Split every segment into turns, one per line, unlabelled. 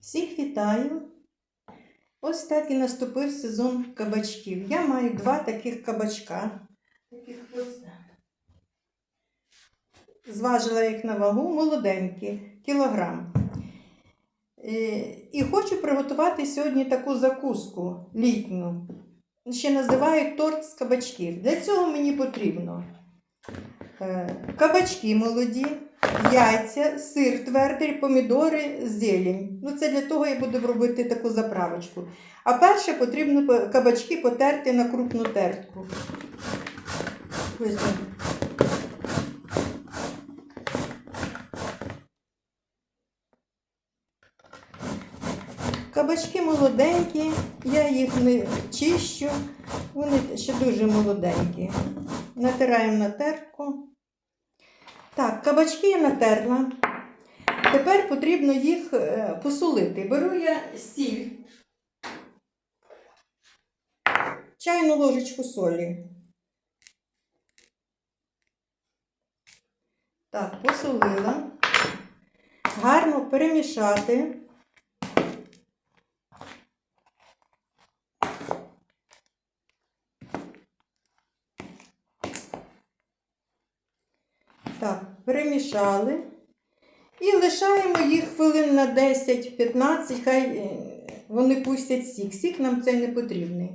Всіх вітаю! Ось так і наступив сезон кабачків. Я маю два таких кабачка. Таких ось. Зважила їх на вагу, молоденькі, кілограм. Е, І хочу приготувати сьогодні таку закуску літню. Ще називають торт з кабачків. Для цього мені потрібно е, кабачки молоді, яйця, сир твердий, помідори, зелень. Ну, це для того я буду робити таку заправочку. А перше потрібно кабачки потерти на крупну тертку. Ось. Кабачки молоденькі, я їх не чищу, вони ще дуже молоденькі. Натираємо на тертку. Так, кабачки я натерла. Тепер потрібно їх е, посолити. Беру я сіль, чайну ложечку солі. Так, посолила. Гарно перемішати. Так, перемішали. І лишаємо їх хвилин на 10-15, хай е, вони пустять сік. Сік нам цей не потрібний.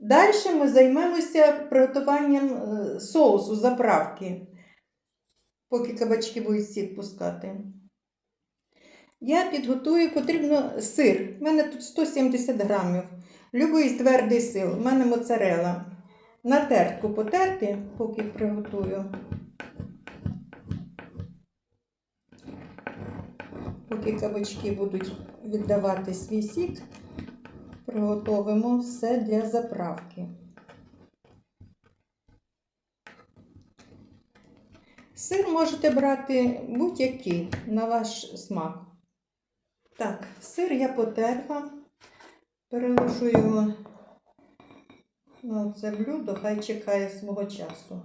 Далі ми займемося приготуванням е, соусу, заправки, поки кабачки будуть сік пускати. Я підготую, потрібно сир. У мене тут 170 грамів. Любий твердий сир. У мене моцарела. На тертку потерти, поки приготую. Поки кабачки будуть віддавати свій сік, приготовимо все для заправки. Сир можете брати будь-який на ваш смак. Так, сир я потерла, переложу його на це блюдо, хай чекає свого часу.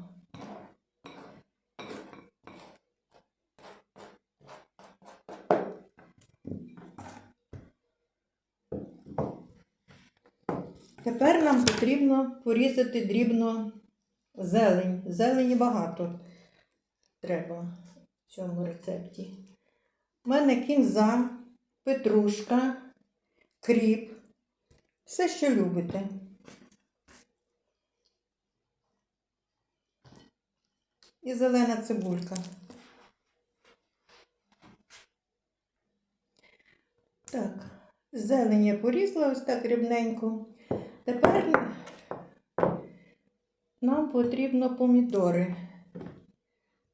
Тепер нам потрібно порізати дрібно зелень. Зелені багато треба в цьому рецепті. У мене кінза, петрушка, кріп, все, що любите. І зелена цибулька. Так, зелень я порізала ось так рівненько. Тепер нам потрібно помідори.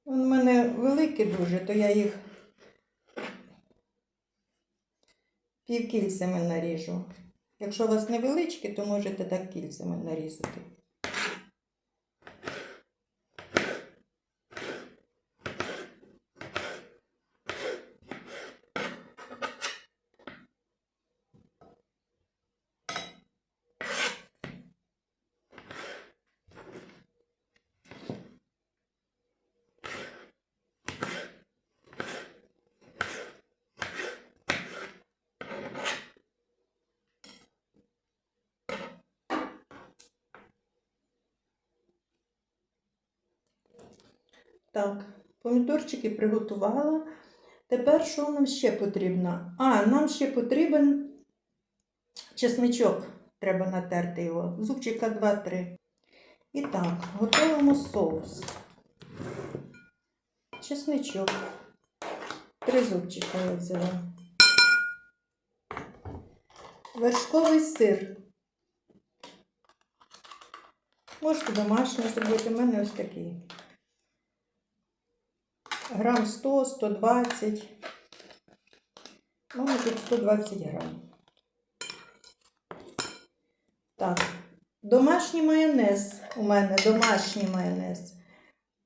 У мене великі дуже, то я їх півкільцями наріжу. Якщо у вас невеличкі, то можете так кільцями нарізати. Так, помідорчики приготувала. Тепер що нам ще потрібно? А, нам ще потрібен чесничок. Треба натерти його. Зубчика 2-3. І так, готуємо соус. Чесничок. Три зубчика я взяла. Вершковий сир. Можете домашній зробити, у мене ось такий. Грам 100, 120. У мене тут 120 грам. Так, домашній майонез. У мене домашній майонез.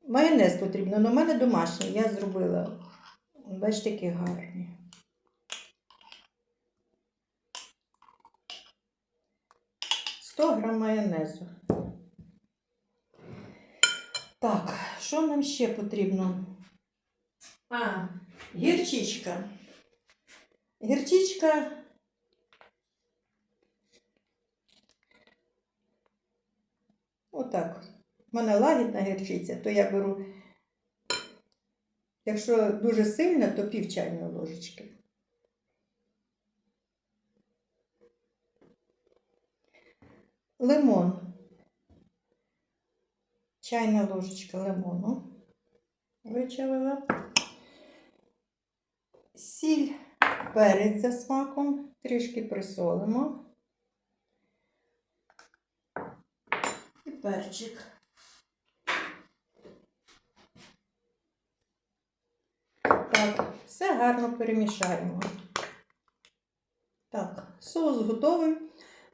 Майонез потрібно, але у мене домашній. Я зробила. Бачите, які гарні. Сто грам майонезу. Так, що нам ще потрібно? А, гірчичка. Гірчичка. Отак. У мене лагідна гірчиця, то я беру, якщо дуже сильна, то пів чайної ложечки. Лимон. Чайна ложечка лимону. Вичавила. Сіль, перець за смаком, трішки присолимо. І перчик. Так, все гарно перемішаємо. Так, соус готовий.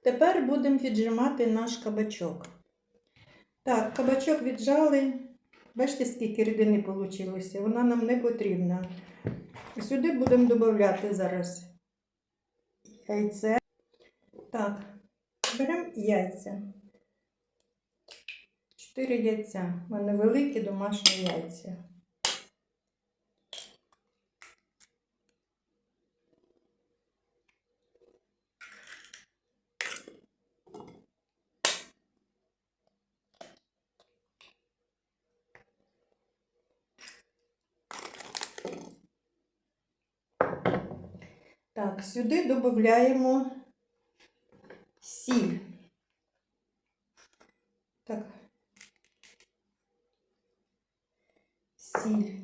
Тепер будемо віджимати наш кабачок. Так, кабачок віджали. Бачите, скільки рідини вийшло? Вона нам не потрібна. Сюди будемо додати зараз яйце. Так, беремо яйця. Чотири яйця. У мене великі домашні яйця. Так, сюди додаємо сіль. Так. Сіль.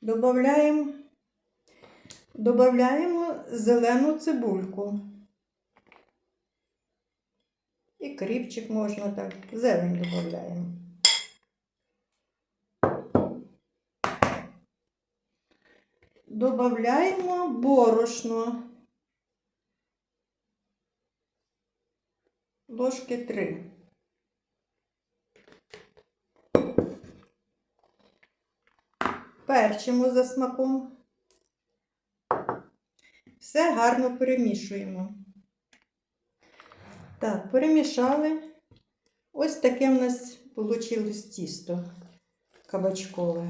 Добавляємо, добавляємо зелену цибульку. І кріпчик можна так, зелень додаємо. Добавляємо борошно. Ложки 3. Перчимо за смаком. Все гарно перемішуємо. Так, перемішали. Ось таке в нас вийшло тісто кабачкове.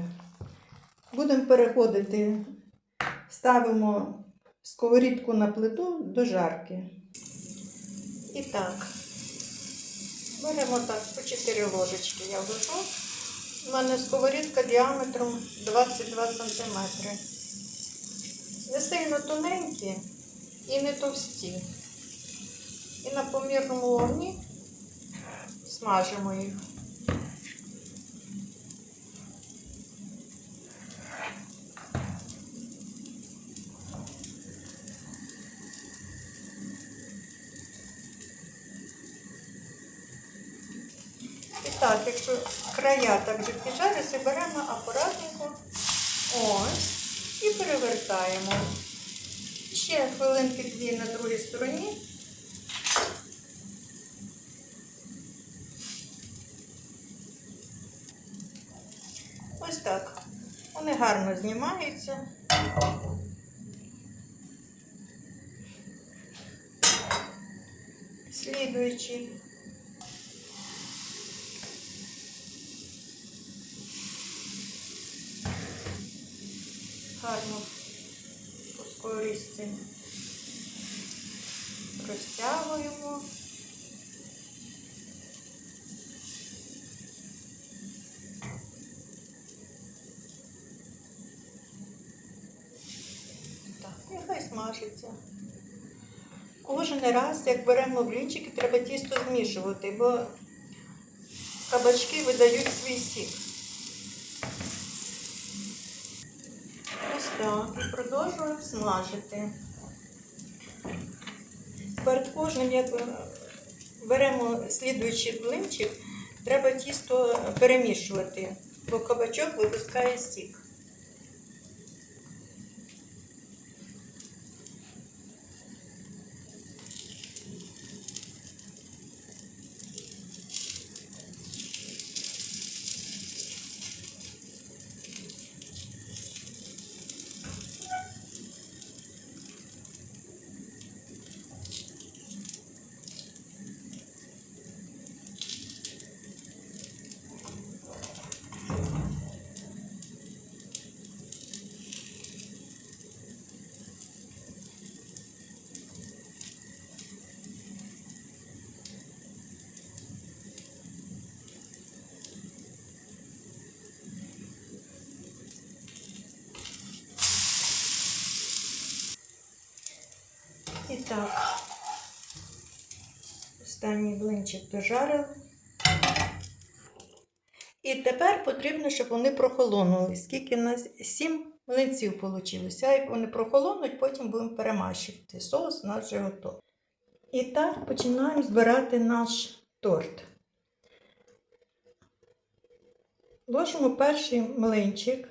Будемо переходити, ставимо сковорідку на плиту до жарки. І так, беремо так по 4 ложечки я вложу. У мене сковорідка діаметром 22 см. Не сильно тоненькі і не товсті. І на помірному вогні смажимо їх. І так, якщо края так вже піджаряться, беремо акуратненько ось і перевертаємо. Ще хвилинки дві на другій стороні. Ось так. Вони гарно знімаються. Слідуючий. Гарно по скорості розтягуємо. Так, нехай смажиться. Кожен раз, як беремо блінчики, треба тісто змішувати, бо кабачки видають свій сік. Так. І продовжуємо смажити. Перед кожним, як беремо слідуючий блинчик, треба тісто перемішувати, бо кабачок випускає сік. Так. Останній блинчик дожарили. І тепер потрібно, щоб вони прохолонули. Скільки у нас? Сім млинців вийшло. Як вони прохолонуть, потім будемо перемащувати. Соус у нас вже готовий. І так починаємо збирати наш торт. Ложимо перший млинчик,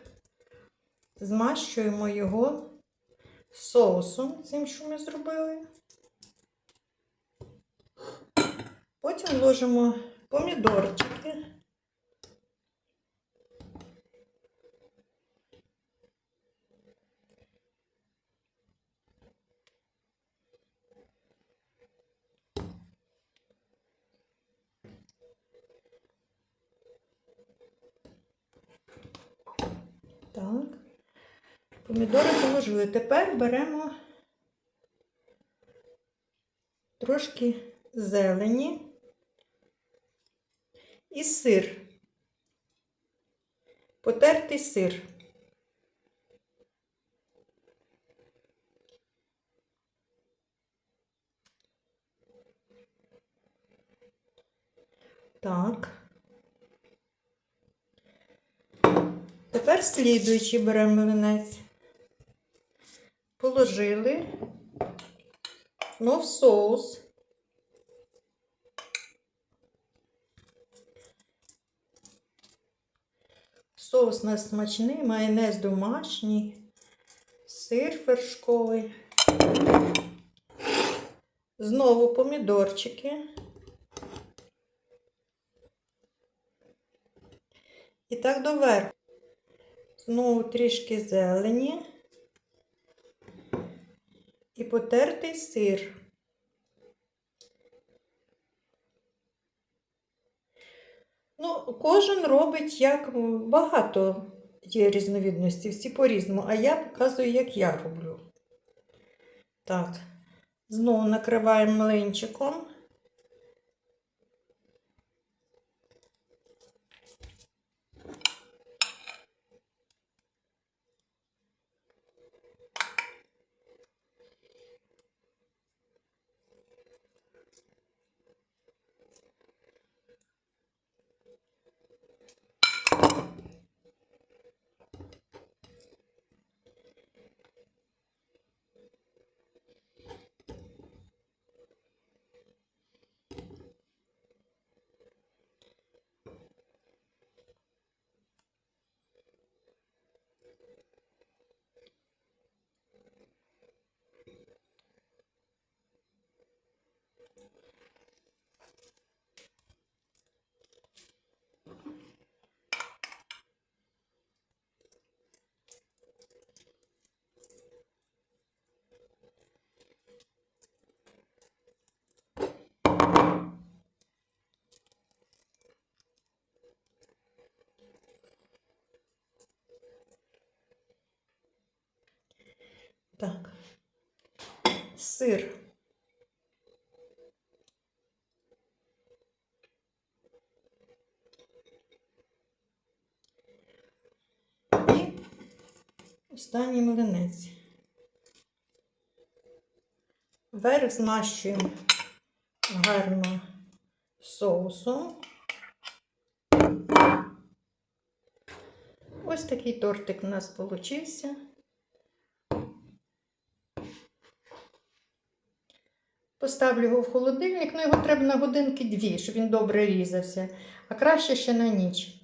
змащуємо його соусом, цим, що ми зробили. Потім ложимо помідорчики. Так. Помідори положили. Тепер беремо трошки зелені і сир. Потертий сир. Так. Тепер слідуючий беремо млинець. Положили. Знов соус. Соус у нас смачний, майонез домашній, сир вершковий. Знову помідорчики. І так доверху. Знову трішки зелені і потертий сир. Кожен робить як багато є різновідності, всі по-різному, а я показую, як я роблю. Так, знову накриваємо млинчиком. Так. Сир. І останній млинець. Верх змащуємо гарно соусом. Ось такий тортик у нас получився. Поставлю його в холодильник, ну його треба на годинки дві, щоб він добре різався, а краще ще на ніч.